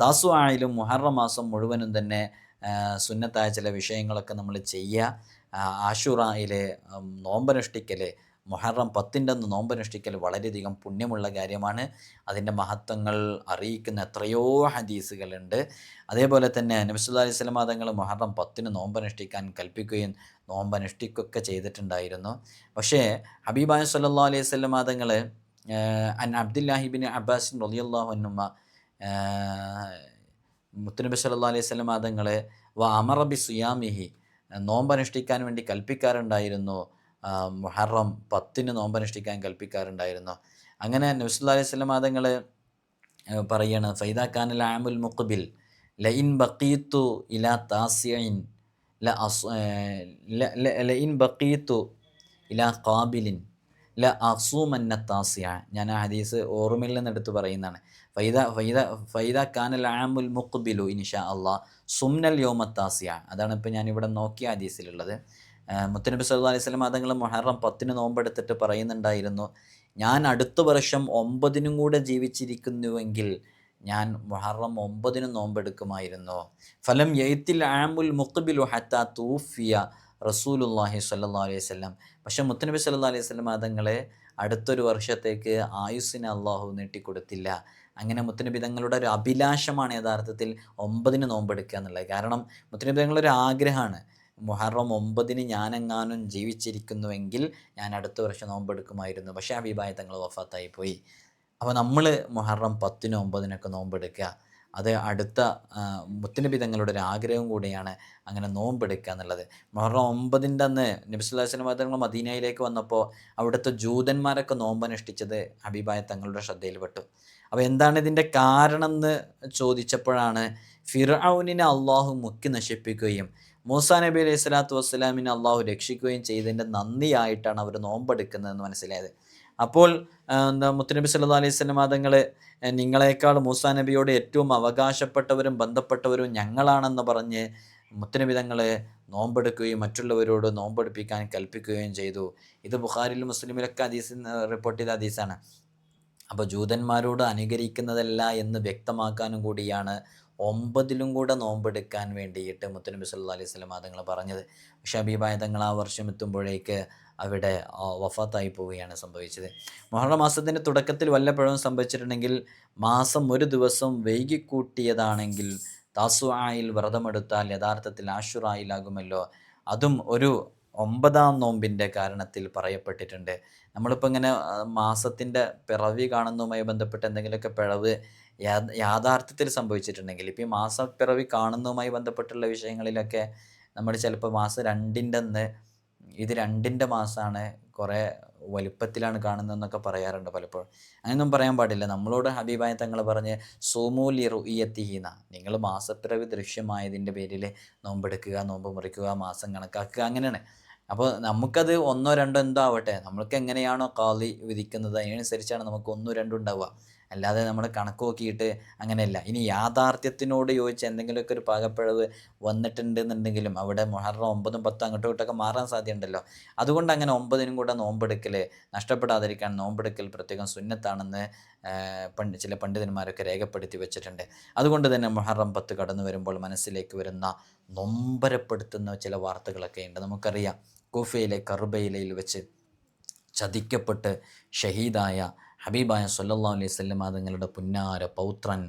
താസു ആയാലും മുഹറം മാസം മുഴുവനും തന്നെ സുന്നത്തായ ചില വിഷയങ്ങളൊക്കെ നമ്മൾ ചെയ്യുക. ആഷുറയിലെ നോമ്പനുഷ്ഠിക്കൽ മുഹറം പത്തിന്റെ അന്ന് നോമ്പനുഷ്ഠിക്കൽ വളരെയധികം പുണ്യമുള്ള കാര്യമാണ്. അതിന്റെ മഹത്വങ്ങൾ അറിയിക്കുന്ന എത്രയോ ഹദീസുകളുണ്ട്. അതേപോലെ തന്നെ നബിസുല്ലാ അലൈഹി സ്വലം തങ്ങൾ മുഹറം പത്തിന് നോമ്പനുഷ്ഠിക്കാൻ കൽപ്പിക്കുകയും നോമ്പനുഷ്ഠിക്കുകയൊക്കെ ചെയ്തിട്ടുണ്ടായിരുന്നു. പക്ഷേ ഹബീബായ സല്ലാ അലൈഹി സ്വലം തങ്ങൾ അൻ അബ്ദുല്ലാഹിബിൻ അബ്ബാസിൻ റലിയല്ലാഹു അന്നുമ്മ മുത്തുനബി സല്ലാ അലൈഹി സ്വലം മാതങ്ങളെ വ അമറബി സുയാമിഹി നോമ്പനുഷ്ഠിക്കാൻ വേണ്ടി കൽപ്പിക്കാറുണ്ടായിരുന്നു. മുഹറം പത്തിന് നോമ്പനുഷ്ഠിക്കാൻ കൽപ്പിക്കാറുണ്ടായിരുന്നു. അങ്ങനെ നബ്സുല്ലാ അലൈഹി സ്വലം മാതങ്ങൾ പറയാണ് ഫൈദ ഖാൻ ആമുൽ മുഖബിൽ ലൈൻ ബക്കീത്തു ഇല താസിയൻ ല അസ് ലയിൻ ബക്കീത്തു ഇല കാബിലിൻ ല അസൂമന്ന താസിയ ഞാൻ ആ ഹദീസ് ഓർമ്മയിൽ നിന്ന് എടുത്ത് പറയുന്നതാണ്. ഫൈദ ഫൈദ ഫൈദ ഖാനൽ ആമുൽ ഇൻഷാ അള്ളാ സുംനൽ യോമ താസിയ അതാണ് ഇപ്പോൾ ഞാനിവിടെ നോക്കിയ ഹദീസിലുള്ളത്. മുത്തനബി സല്ലു അലൈഹി സ്വലം അതങ്ങൾ മൊഹറം പത്തിന് നോമ്പെടുത്തിട്ട് പറയുന്നുണ്ടായിരുന്നു ഞാൻ അടുത്ത വർഷം ഒമ്പതിനും കൂടെ ജീവിച്ചിരിക്കുന്നുവെങ്കിൽ ഞാൻ മുഹറം ഒമ്പതിന് നോമ്പെടുക്കുമായിരുന്നു. ഫലം എയ്ത്തിൽ ആമുൽ മുഖബിലു ഹത്ത തൂഫിയ റസൂലുല്ലാഹി സല്ലാ അലൈഹി സ്വലം പക്ഷേ മുത്തനബി സല്ലാ അലൈഹി സ്വലം അതങ്ങളെ അടുത്തൊരു വർഷത്തേക്ക് ആയുസ്സിന് അള്ളാഹു നീട്ടിക്കൊടുത്തില്ല. അങ്ങനെ മുത്തനബി തങ്ങളുടെ ഒരു അഭിലാഷമാണ് യഥാർത്ഥത്തിൽ ഒമ്പതിന് നോമ്പെടുക്കുക എന്നുള്ളത്. കാരണം മുത്തനബി ഒരു ആഗ്രഹമാണ്. മുഹറം ഒമ്പതിന് ഞാനെങ്ങാനും ജീവിച്ചിരിക്കുന്നുവെങ്കിൽ ഞാൻ അടുത്ത വർഷം നോമ്പെടുക്കുമായിരുന്നു. പക്ഷേ അഭിപ്രായം തങ്ങൾ വഫാത്തായി പോയി അപ്പോൾ നമ്മൾ മുഹറം പത്തിനും ഒമ്പതിനൊക്കെ നോമ്പെടുക്കുക. അത് അടുത്ത മുത്തനബി തങ്ങളുടെ ഒരു ആഗ്രഹം കൂടിയാണ് അങ്ങനെ നോമ്പെടുക്കുക എന്നുള്ളത്. മുഹറം ഒമ്പതിന്റെ അന്ന് നബിസുല്ലാസ്ലം തങ്ങൾ മദീനയിലേക്ക് വന്നപ്പോൾ അവിടുത്തെ ജൂതന്മാരൊക്കെ നോമ്പനുഷ്ഠിച്ചത് ഹബീബായ തങ്ങളുടെ ശ്രദ്ധയിൽപ്പെട്ടു. അപ്പോൾ എന്താണ് ഇതിന്റെ കാരണം എന്ന് ചോദിച്ചപ്പോഴാണ് ഫിറൌനിനെ അള്ളാഹു മുക്കി നശിപ്പിക്കുകയും മൂസാ നബി അലൈഹി സ്വലാത്തു വസ്സലാമിനെ അള്ളാഹു രക്ഷിക്കുകയും ചെയ്തതിന്റെ നന്ദിയായിട്ടാണ് അവർ നോമ്പെടുക്കുന്നതെന്ന് മനസ്സിലായത്. അപ്പോൾ എന്താ മുത്തുനബി സല്ലാ അലൈഹി സ്വലം മതങ്ങൾ നിങ്ങളെക്കാൾ മൂസാ നബിയോട് ഏറ്റവും അവകാശപ്പെട്ടവരും ബന്ധപ്പെട്ടവരും ഞങ്ങളാണെന്ന് പറഞ്ഞ് മുത്തനബി തങ്ങളെ നോമ്പെടുക്കുകയും മറ്റുള്ളവരോട് നോമ്പെടുപ്പിക്കാൻ കൽപ്പിക്കുകയും ചെയ്തു. ഇത് ബുഖാരിലും മുസ്ലിമിലൊക്കെ ഹദീസ് റിപ്പോർട്ട് ചെയ്ത ഹദീസാണ്. അപ്പോൾ ജൂതന്മാരോട് അനുകരിക്കുന്നതല്ല എന്ന് വ്യക്തമാക്കാനും കൂടിയാണ് ഒമ്പതിലും കൂടെ നോമ്പെടുക്കാൻ വേണ്ടിയിട്ട് മുത്തനബി സല്ലാ അലൈഹി സ്വലം അതുങ്ങൾ പറഞ്ഞത്. ഷബീബായ തങ്ങൾ ആ വർഷം എത്തുമ്പോഴേക്ക് അവിടെ വഫാത്തായി പോവുകയാണ് സംഭവിച്ചത്. മൊഹറ മാസത്തിന്റെ തുടക്കത്തിൽ വല്ലപ്പോഴും സംഭവിച്ചിട്ടുണ്ടെങ്കിൽ മാസം ഒരു ദിവസം വൈകിക്കൂട്ടിയതാണെങ്കിൽ താസുആയിൽ വ്രതമെടുത്താൽ യഥാർത്ഥത്തിൽ ആഷുറായിലാകുമല്ലോ. അതും ഒരു ഒമ്പതാം നോമ്പിന്റെ കാരണത്തിൽ പറയപ്പെട്ടിട്ടുണ്ട്. നമ്മളിപ്പോൾ ഇങ്ങനെ മാസത്തിന്റെ പിറവി കാണുന്നതുമായി ബന്ധപ്പെട്ട് എന്തെങ്കിലുമൊക്കെ പിഴവ് യാഥാർത്ഥ്യത്തിൽ സംഭവിച്ചിട്ടുണ്ടെങ്കിൽ ഇപ്പോൾ ഈ മാസപ്പിറവി കാണുന്നതുമായി ബന്ധപ്പെട്ടുള്ള വിഷയങ്ങളിലൊക്കെ നമ്മൾ ചിലപ്പോൾ മാസം രണ്ടിന്റെ അന്ന് ഇത് രണ്ടിന്റെ മാസമാണ് കുറേ വലുപ്പത്തിലാണ് കാണുന്നതെന്നൊക്കെ പറയാറുണ്ട് പലപ്പോഴും. അങ്ങനെയൊന്നും പറയാൻ പാടില്ല. നമ്മളോട് ഹബീബായ തങ്ങൾ പറഞ്ഞ് സോമൂലി റുയ്യത്തിഹീന നിങ്ങൾ മാസപ്പിറവി ദൃശ്യമായതിന്റെ പേരിൽ നോമ്പെടുക്കുക നോമ്പ് മുറിക്കുക മാസം കണക്കാക്കുക അങ്ങനെയാണ്. അപ്പോൾ നമുക്കത് ഒന്നോ രണ്ടോ എന്തോ ആവട്ടെ. നമ്മൾക്ക് എങ്ങനെയാണോ കാളി വിധിക്കുന്നത് അതിനനുസരിച്ചാണ് നമുക്ക് ഒന്നോ രണ്ടോ ഉണ്ടാവുക. അല്ലാതെ നമ്മൾ കണക്ക് നോക്കിയിട്ട് അങ്ങനെയല്ല. ഇനി യാഥാർത്ഥ്യത്തിനോട് യോജിച്ച് എന്തെങ്കിലുമൊക്കെ ഒരു പാകപ്പിഴവ് വന്നിട്ടുണ്ടെന്നുണ്ടെങ്കിലും അവിടെ മുഹറം ഒമ്പതും പത്തും അങ്ങോട്ടും ഇങ്ങോട്ടൊക്കെ മാറാൻ സാധ്യതയുണ്ടല്ലോ. അതുകൊണ്ട് അങ്ങനെ ഒമ്പതിനും കൂടെ നോമ്പെടുക്കൽ നഷ്ടപ്പെടാതിരിക്കാൻ നോമ്പെടുക്കൽ പ്രത്യേകം സുന്നത്താണെന്ന് പണ്ട് ചില പണ്ഡിതന്മാരൊക്കെ രേഖപ്പെടുത്തി വെച്ചിട്ടുണ്ട്. അതുകൊണ്ട് തന്നെ മുഹറം പത്ത് കടന്നു വരുമ്പോൾ മനസ്സിലേക്ക് വരുന്ന നൊമ്പരപ്പെടുത്തുന്ന ചില വാർത്തകളൊക്കെ ഉണ്ട്. നമുക്കറിയാം. കൂഫയിലെ കറുബയിലയിൽ വെച്ച് ചതിക്കപ്പെട്ട് ഷഹീദായ ഹബീബായ സല്ലാ അലൈഹി സ്വല്ലം തങ്ങളുടെ പുന്നാര പൗത്രൻ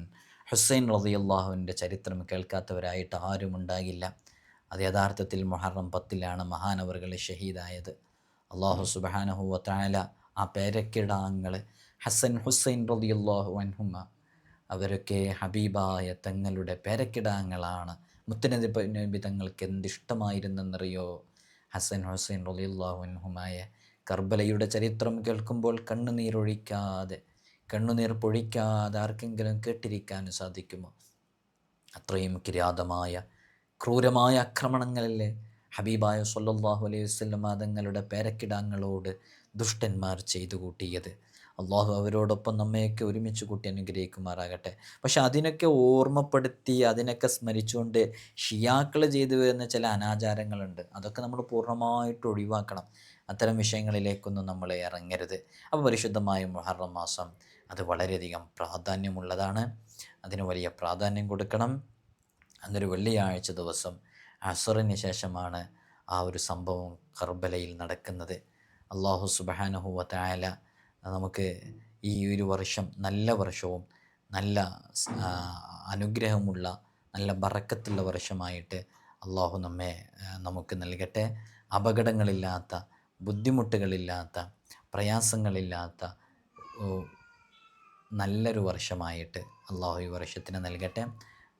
ഹുസൈൻ റളിയല്ലാഹുവിന്റെ ചരിത്രം കേൾക്കാത്തവരായിട്ട് ആരും ഉണ്ടാകില്ല. അത് യഥാർത്ഥത്തിൽ മൊഹറം പത്തിലാണ് മഹാനവറുകൾ ഷഹീദായത്. അള്ളാഹു സുബ്ഹാനഹു വ തആല ആ പേരക്കിടാങ്ങൾ ഹസൻ ഹുസൈൻ റളിയല്ലാഹു അൻഹുമ അവരൊക്കെ ഹബീബായ തങ്ങളുടെ പേരക്കിടാങ്ങളാണ്. മുത്തനബി തങ്ങൾക്ക് എന്തിഷ്ടമായിരുന്നെന്നറിയോ ഹസൻ ഹുസൈൻ റളിയല്ലാഹു അൻഹുമായ. കർബലയുടെ ചരിത്രം കേൾക്കുമ്പോൾ കണ്ണുനീരൊഴിക്കാതെ കണ്ണുനീർ പൊഴിക്കാതെ ആർക്കെങ്കിലും കേട്ടിരിക്കാൻ സാധിക്കുമോ? അത്രയും കിരാതമായ ക്രൂരമായ ആക്രമണങ്ങളിൽ ഹബീബായ സല്ലല്ലാഹു അലൈഹി വസല്ലം തങ്ങളുടെ പേരക്കിടാങ്ങളോട് ദുഷ്ടന്മാർ ചെയ്തു കൂട്ടിയത്. അള്ളാഹു അവരോടൊപ്പം നമ്മയൊക്കെ ഒരുമിച്ച് കൂട്ടി അനുഗ്രഹിക്കുമാറാകട്ടെ. പക്ഷെ അതിനൊക്കെ ഓർമ്മപ്പെടുത്തി അതിനൊക്കെ സ്മരിച്ചുകൊണ്ട് ഷിയാക്കൾ ചെയ്തു വരുന്ന ചില അനാചാരങ്ങളുണ്ട്. അതൊക്കെ നമ്മൾ പൂർണമായിട്ട് ഒഴിവാക്കണം. അത്തരം വിഷയങ്ങളിലേക്കൊന്നും നമ്മൾ ഇറങ്ങരുത്. അപ്പോൾ പരിശുദ്ധമായ മുഹറം മാസം അത് വളരെയധികം പ്രാധാന്യമുള്ളതാണ്. അതിന് വലിയ പ്രാധാന്യം കൊടുക്കണം. അന്നൊരു വെള്ളിയാഴ്ച ദിവസം അസറിന് ശേഷമാണ് ആ ഒരു സംഭവം കർബലയിൽ നടക്കുന്നത്. അള്ളാഹു സുബാനഹു വത്തായാല നമുക്ക് ഈ ഒരു വർഷം നല്ല വർഷവും നല്ല അനുഗ്രഹമുള്ള നല്ല ബറക്കത്തുള്ള വർഷമായിട്ട് അള്ളാഹു നമ്മെ നമുക്ക് നൽകട്ടെ. അപകടങ്ങളില്ലാത്ത ബുദ്ധിമുട്ടുകളില്ലാത്ത പ്രയാസങ്ങളില്ലാത്ത നല്ലൊരു വർഷമായിട്ട് അള്ളാഹു ഈ വർഷത്തിന് നൽകട്ടെ.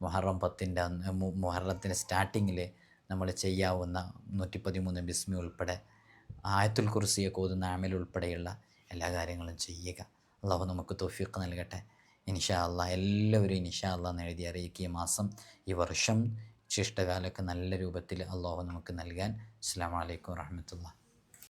മുഹറം പത്തിന്റെ മുഹറത്തിന്റെ സ്റ്റാർട്ടിങ്ങിൽ നമ്മൾ ചെയ്യാവുന്ന നൂറ്റി പതിമൂന്ന് ബിസ്മി ഉൾപ്പെടെ ആയത്തുൽ കുർസിയെ കോതുന്ന ആമൽ ഉൾപ്പെടെയുള്ള എല്ലാ കാര്യങ്ങളും ചെയ്യുക. അള്ളാഹു നമുക്ക് തോഫീക്ക് നൽകട്ടെ. ഇൻഷാ അള്ളാഹ് എല്ലാവരും ഇൻഷാ അള്ളാഹ് എന്ന് എഴുതി അറിയിക്കുക ഈ മാസം ഈ വർഷം ശിഷ്ടകാലമൊക്കെ നല്ല രൂപത്തിൽ അള്ളാഹു നമുക്ക് നൽകാൻ. അസ്സാം വലൈക്കും വാഹമത്തുള്ള